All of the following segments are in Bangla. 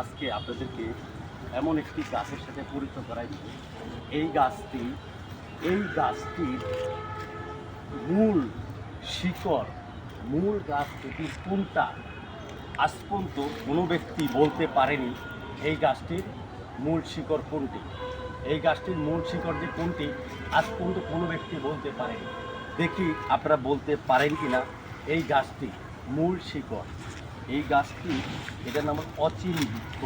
আজকে আপনাদেরকে এমন একটি গাছের সাথে পরিচয় করাই দিব। এই গাছটি, এই গাছটির মূল শিকড়, মূল গাছ এটি কোনটা আজ পর্যন্ত কোনো ব্যক্তি বলতে পারেনি এই গাছটির মূল শিকড় কোনটি। এই গাছটির মূল শিকড় যে কোনটি, আজ পর্যন্ত কোনো ব্যক্তি বলতে পারেনি। দেখি আপনারা বলতে পারেন কি না এই গাছটি মূল শিকড়। এই গাছটি, এটার নাম অচিন বৃক্ষ।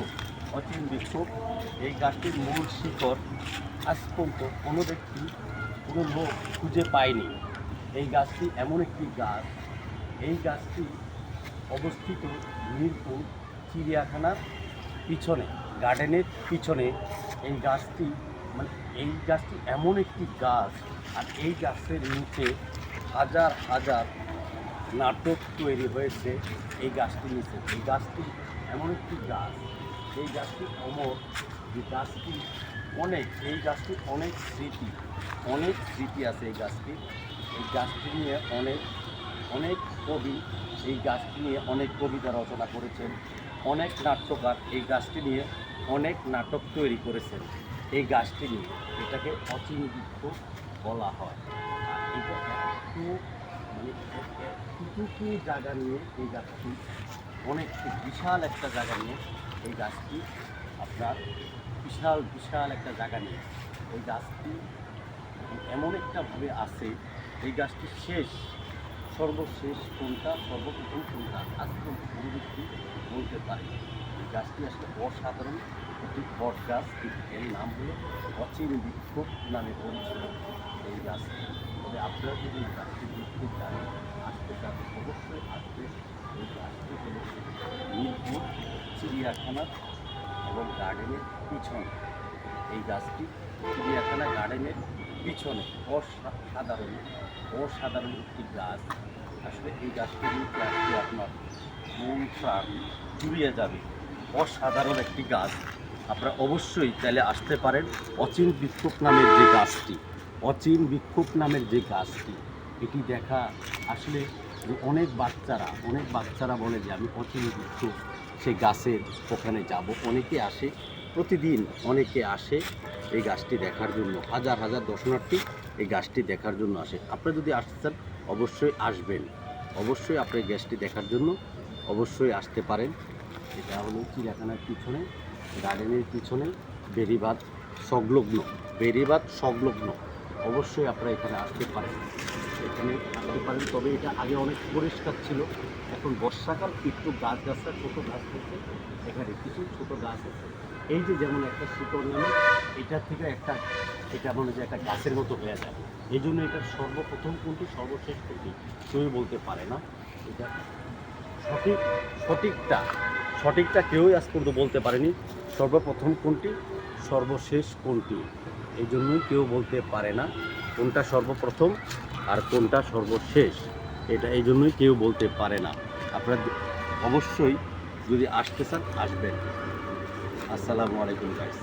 অচিন বৃক্ষ, এই গাছটির মূল শিকড় আজ পর্যন্ত কোনো ব্যক্তি, কোনো লোক খুঁজে পায়নি। এই গাছটি এমন একটি গাছ, এই গাছটি অবস্থিত মিরপুর চিড়িয়াখানার পিছনে, গার্ডেনের পিছনে। এই গাছটি মানে এই গাছটি এমন একটি গাছ, আর এই গাছের নিচে হাজার হাজার নাটক তৈরি হয়েছে এই গাছটি নিচে। এই গাছটি এমন একটি গাছ। এই গাছটি অমর। যে গাছটি অনেক, এই গাছটির অনেক স্মৃতি। অনেক স্মৃতি আছে এই গাছটি। এই গাছটি নিয়ে অনেক অনেক কবি এই গাছটি নিয়ে অনেক কবিতা রচনা করেছেন। অনেক নাট্যকার এই গাছটি নিয়ে অনেক নাটক তৈরি করেছেন। এই গাছটি নিয়ে এটাকে অচিন বলা হয়। এটা একটু মানে এতটুকু জায়গা নিয়ে এই গাছটি, অনেক বিশাল একটা জায়গা নিয়ে এই গাছটি আপনার বিশাল বিশাল একটা জায়গা নিয়ে এই গাছটি এমন একটা ভাবে আছে, এই গাছটি শেষ, সর্বশেষ কোনটা, সর্বপ্রথম কোনটা, আজকে ব্যক্তি বলতে পারে। এই গাছটি আসলে অসাধারণ একটি বট গাছ এর নাম হলো অচিন বৃক্ষ নামে পরিচিত এই গাছটি তবে আপনারা যদি এই গাছটি আসতে চান অবশ্যই এই গাছটি হলো মিরপুর এবং গার্ডেনের পিছনে। এই গাছটি চিড়িয়াখানা গার্ডেনের পিছনে। অসাধারণ অসাধারণ একটি গাছ। আসলে এই গাছটি নিতে আসলে আপনার মন প্রাণ জুড়িয়ে যাবে। অসাধারণ একটি গাছ। আপনারা অবশ্যই তাহলে আসতে পারেন অচিন বিক্ষোভ নামের যে গাছটি। অচিন বিক্ষোভ নামের যে গাছটি। এটি দেখা আসলে অনেক বাচ্চারা অনেক বাচ্চারা বলে যে আমি বিক্ষোভ সেই গাছের ওখানে যাব। অনেকে আসে, প্রতিদিন অনেকে আসে এই গাছটি দেখার জন্য। হাজার হাজার দর্শনার্থী এই গাছটি দেখার জন্য আসে। আপনি যদি আসতে চান, অবশ্যই আসবেন। অবশ্যই আপনি গ্যাসটি দেখার জন্য অবশ্যই আসতে পারেন। এটা হলো চিড়িয়াখানার পিছনে, গার্ডেনের পিছনে বেরিবাদ সংলগ্ন বেরিবাদ সংলগ্ন। অবশ্যই আপনারা এখানে আসতে পারেন। এখানে আসতে পারেন। তবে এটা আগে অনেক পরিষ্কার ছিল। এখন বর্ষাকাল, একটু গাছ গাছটা, ছোটো গাছ থেকে এখানে কিছু ছোটো গাছ আছে। এই যে যেমন একটা শিকড় নামে, এটা থেকে একটা, এটা মনে যে একটা গাছের মতো হয়ে যায়। এই জন্য এটা সর্বপ্রথম কোনটি সর্বশেষ কোনটি কেউই বলতে পারে না। এটা সঠিক, সঠিকটা সঠিকটা কেউই আজ পর্যন্ত বলতে পারেনি। সর্বপ্রথম কোনটি? সর্বশেষ কোনটি? এই জন্যই কেউ বলতে পারে না। কোনটা সর্বপ্রথম? আর কোনটা সর্বশেষ, এটা এই জন্যই কেউ বলতে পারে না। আপনার অবশ্যই যদি আসতে চান, আসবেন। আসসালামু আলাইকুম গাইস